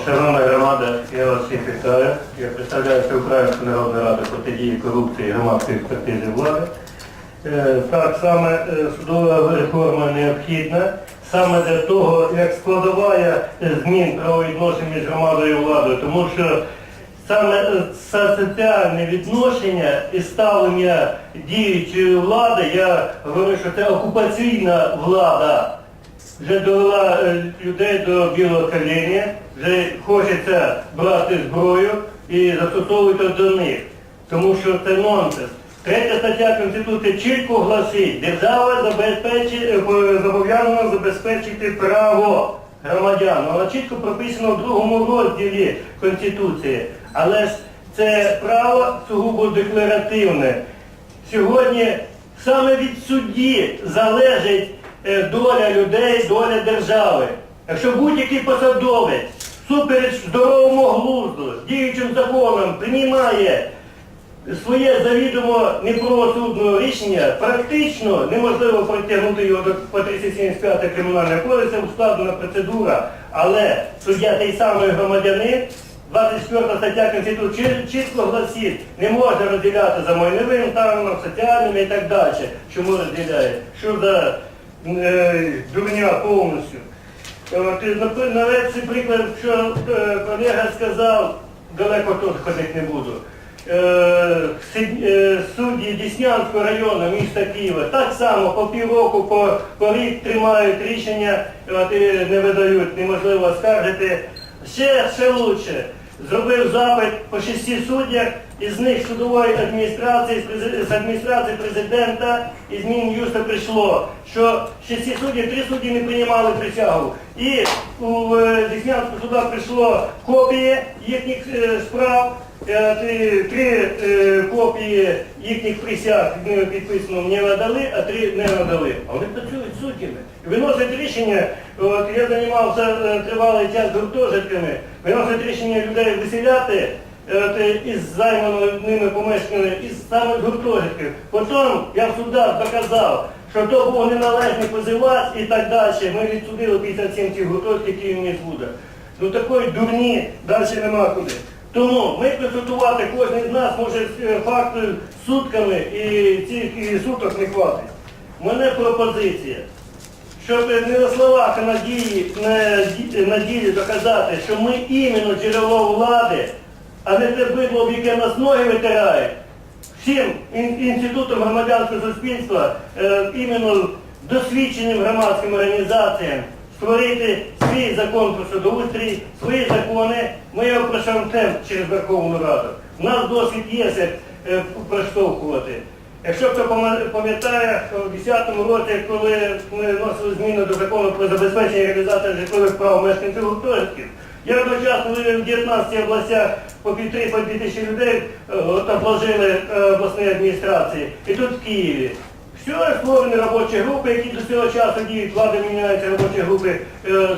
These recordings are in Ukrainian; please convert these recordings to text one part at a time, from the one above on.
Шановна громада, я вас всіх вітаю. Я представляю Всеукраїнську Народну Раду протидії корупції і громадської експертизи влади. Е, Так, саме е, судова реформа необхідна, саме для того, як складова е, змін правовідношень між громадою і владою, тому що саме соціальне відношення і ставлення діючої влади, я говорю, що це окупаційна влада вже довела е, людей до білого коленя, вже хочеться брати зброю і застосовувати до них. Тому що це нонсенс. Третя стаття Конституції чітко гласить, держава е, зобов'язана забезпечити право громадян. Вона чітко прописано в другому розділі Конституції. Але ж це право сугубо декларативне. Сьогодні саме від судді залежить доля людей, доля держави. Якщо будь-який посадовець супереч здоровому глузду, діючим законом приймає своє завідомо неправосудне рішення, практично неможливо притягнути його до по 375 кримінального кодексу, ускладнена процедура, але суддя той самий громадянин, 24 стаття Конституції чітко гласить, не можна розділяти за майновим станом, соціальним і так далі. Чому розділяє? Що за е, дурня повністю? От, і навіть цей приклад, що е, колега сказав, далеко тут ходити не буду. Е, е, Судді Діснянського району міста Києва так само по півроку, по, по рік тримають рішення, не видають, неможливо оскаржити. Ще, ще лучше. Зробив запит по шести суддях, із них судової адміністрації, з адміністрації президента і з Мін'юста прийшло, що шести суддів, три судді не приймали присягу. І у Деснянського суда прийшло копії їхніх е, справ, е, три, е, копії їхніх присяг підписано мені надали, а три не надали. А вони працюють суддями. Виносять рішення, от я займався тривалий час гуртожитками, виносять рішення людей виселяти із займаними ними помешканнями, із самих гуртожитків. Потім я в судах доказав, що то був неналежний позивач і так далі. Ми відсудили 57 цих гуртожитків, в Мізвуда. Ну такої дурні далі нема куди. Тому ми консультувати кожен з нас може е, факти сутками і цих суток не хватить. У мене пропозиція щоб не на словах, а на дії, на, ді- на ділі доказати, що ми іменно джерело влади, а не те бидло, в яке нас ноги витирають, всім ін- інститутам громадянського суспільства, е, іменно досвідченим громадським організаціям, створити свій закон про судоустрій, свої закони. Ми його прошамтемо через Верховну Раду. У нас досвід є як е, проштовхувати. Якщо хто пам'ятає, в 2010 році, коли ми вносили зміни до закону про забезпечення реалізації житлових прав мешканців гуртожитків, я одночасно в 19 областях по пів три, по дві тисячі людей е, обложили е, обласні адміністрації. І тут в Києві. Все, створені робочі групи, які до цього часу діють, влада міняється, робочі групи е,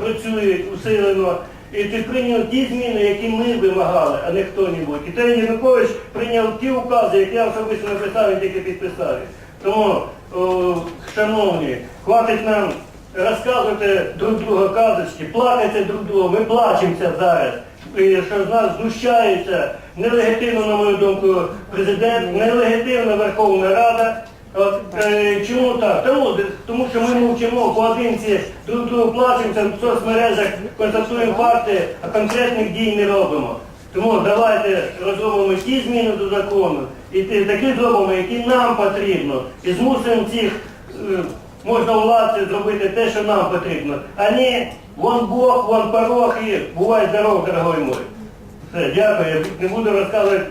працюють усилено. І ти прийняв ті зміни, які ми вимагали, а не хто-небудь. І той Янукович прийняв ті укази, які я особисто написав і тільки підписав. Тому, о, шановні, хватить нам розказувати друг друга казочки, плакати друг другу. Ми плачемося зараз. І що з нас знущаються нелегітимно, на мою думку, президент, нелегітимна Верховна Рада. От, е, чому так? Тому, тому що ми мовчимо поодинці, друг другу плачемося в соцмережах, констатуємо факти, а конкретних дій не робимо. Тому давайте розробимо ті зміни до закону, і такі зробимо, які нам потрібно, і змусимо цих е, можна владці зробити те, що нам потрібно, а не вон Бог, вон порог і бувай здоров, дорогой мой. Все, дякую, я не буду розказувати.